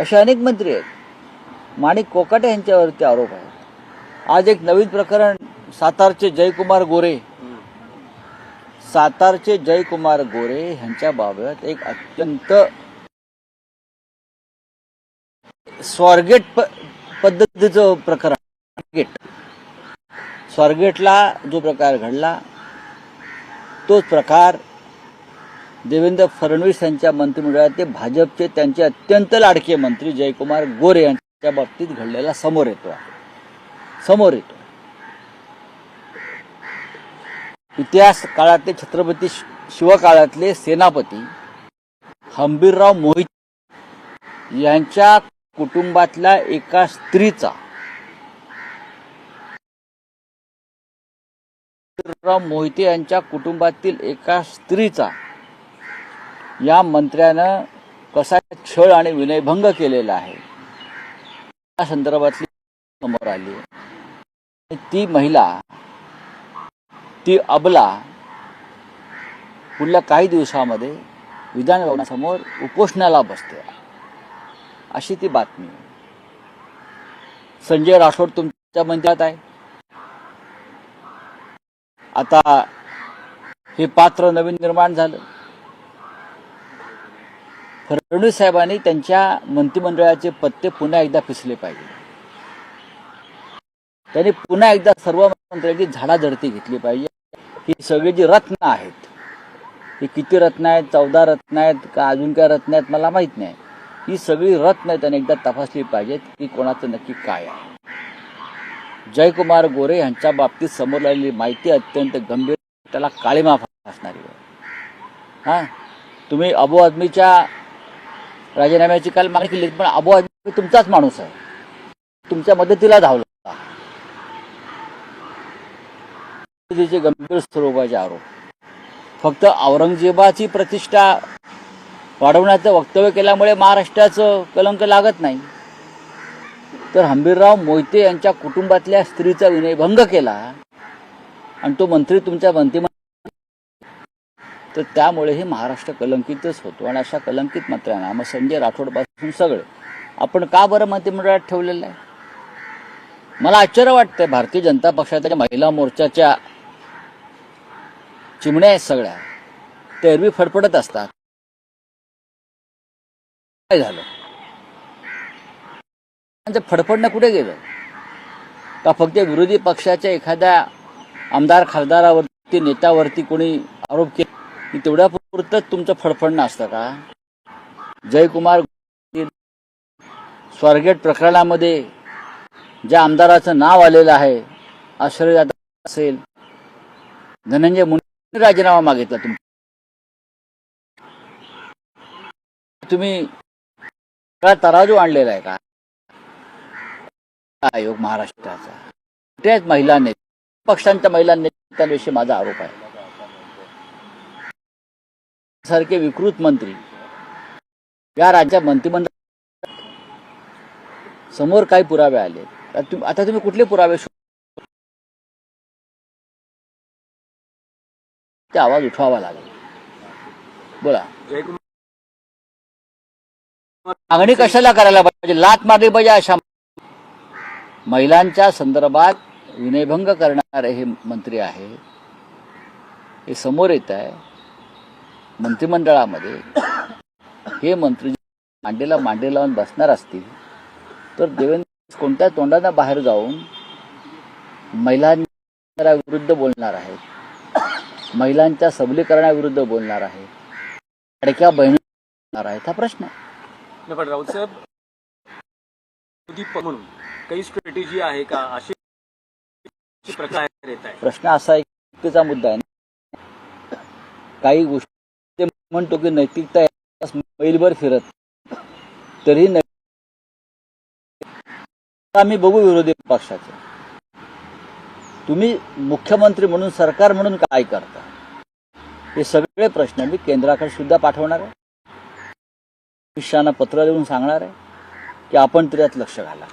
असे अनेक मंत्री आहेत. माणिक कोकाटे यांच्यावरती आरोप आहेत आज एक नवीन प्रकरण सातारचे जयकुमार गोरे. सातारचे जयकुमार गोरे यांच्याबाबत एक अत्यंत स्वारगेट पद्धतीचं प्रकरण स्वारगेट. स्वारगेटला जो प्रकार घडला तोच प्रकार देवेंद्र फडणवीस यांच्या मंत्रिमंडळात ते भाजपचे त्यांचे अत्यंत लाडके मंत्री जयकुमार गोरे यांच्या बाबतीत घडलेला समोर येतो आहे. समोर येतो इतिहास काळातले छत्रपती शिवकाळातले सेनापती हंबीरराव मोहित यांच्या कुटुंबातल्या एका स्त्रीचा हंबीरराव मोहिते यांच्या कुटुंबातील एका स्त्रीचा या मंत्र्यानं कसा छळ आणि विनयभंग केलेला आहे. या संदर्भातली समोर आली. ती महिला ती अबला पुढल्या काही दिवसामध्ये विधानभवनासमोर उपोषणाला बसते. अशी ती बातमी. संजय राठोड तुमच्या मंत्र्यात आहे. आता हे पात्र नवीन निर्माण झालं. फडणवीस साहेबांनी त्यांच्या मंत्रिमंडळाचे पत्ते पुन्हा एकदा पिसले पाहिजे. त्यांनी पुन्हा एकदा सर्व मंत्र्यांची झाडाझडती घेतली पाहिजे. ही सगळी जी रत्न आहेत ही किती रत्न आहेत चौदा रत्न आहेत का अजून काय रत्न आहेत मला माहीत नाही. ही सगळी रत्न त्यांनी एकदा तपासली पाहिजेत की कोणाचं नक्की काय आहे. जयकुमार गोरे यांच्या बाबतीत समोर आलेली माहिती अत्यंत गंभीर त्याला काळीमा असणारी आहे हां? तुम्ही अबू आदमीच्या राजीनाम्याची काल मागणी केली पण अबू आदमी तुमचाच माणूस आहे. तुमच्या मदतीला धावला. गंभीर स्वरूपाचे आरोप. फक्त औरंगजेबाची प्रतिष्ठा वाढवण्याचं वक्तव्य केल्यामुळे महाराष्ट्राचं कलंक लागत नाही. तर हंबीरराव मोहिते यांच्या कुटुंबातल्या स्त्रीचा विनयभंग केला आणि तो मंत्री तुमच्या मंत्रिमंडळ तर त्यामुळे हे महाराष्ट्र कलंकितच होतो. आणि अशा कलंकित मंत्र्यांना मग संजय राठोडपासून सगळे आपण का बरं मंत्रिमंडळात ठेवलेलं आहे मला आश्चर्य वाटतंय भारतीय जनता पक्षाच्या महिला मोर्चाच्या चिमण्या आहेत सगळ्या. ते एरवी फडफडत असतात. काय झालं? त्यांचं फडफडणं कुठे गेलं? का फक्त विरोधी पक्षाच्या एखाद्या आमदार खासदारावरती नेत्यावरती कोणी आरोप केले? की तेवढ्या तुमचं फडफडणं असतं का? जयकुमार स्वारगेट प्रकरणामध्ये ज्या आमदाराचं नाव आलेलं आहे आश्रयदादा असेल धनंजय मुंडे राजीनामा मागितला तुम्ही तुम्ही काय तराजू आणलेला आहे का? आयोग महाराष्ट्राचा. कुठे आहेत महिला नेते पक्षांच्या महिला नेत्यांविषयी माझा आरोप आहे. सारखे विकृत मंत्री. या राज्या मंत्रिमंडळ समोर काही पुरावे आले. आता तुम्ही कुठले पुरावे ते आवाज उठवावा लागेल. बोला. मागणी कशाला करायला पाहिजे? लात मारली पाहिजे अशा महिलांच्या संदर्भात विनयभंग करणारे हे मंत्री आहे. हे समोर येत आहे. मंत्रिमंडळामध्ये हे मंत्री मांडीला मांडी लावून बसणार असतील तर देवेंद्र कोणत्या तोंडानं बाहेर जाऊन महिलांच्या विरुद्ध बोलणार आहेत महिलांच्या सबलीकरणाविरुद्ध बोलणार आहे लाडक्या बहिणी बोलणार आहेत हा प्रश्न आहे. राऊत साहेब म्हणून काही स्ट्रॅटेजी आहे का? अशी प्रकार आहे प्रश्न असा नैतिकतेचा मुद्दा आहे. काही गोष्टी ते म्हणतो की नैतिकता मैलभर फिरत. तरी आम्ही बघू विरोधी पक्षाचे. तुम्ही मुख्यमंत्री म्हणून सरकार म्हणून काय करता? हे सगळे प्रश्न मी केंद्राकडे सुद्धा पाठवणार आहे. अमित शहाना पत्र लिहून सांगणार आहे की आपण त्यात यात लक्ष घाला.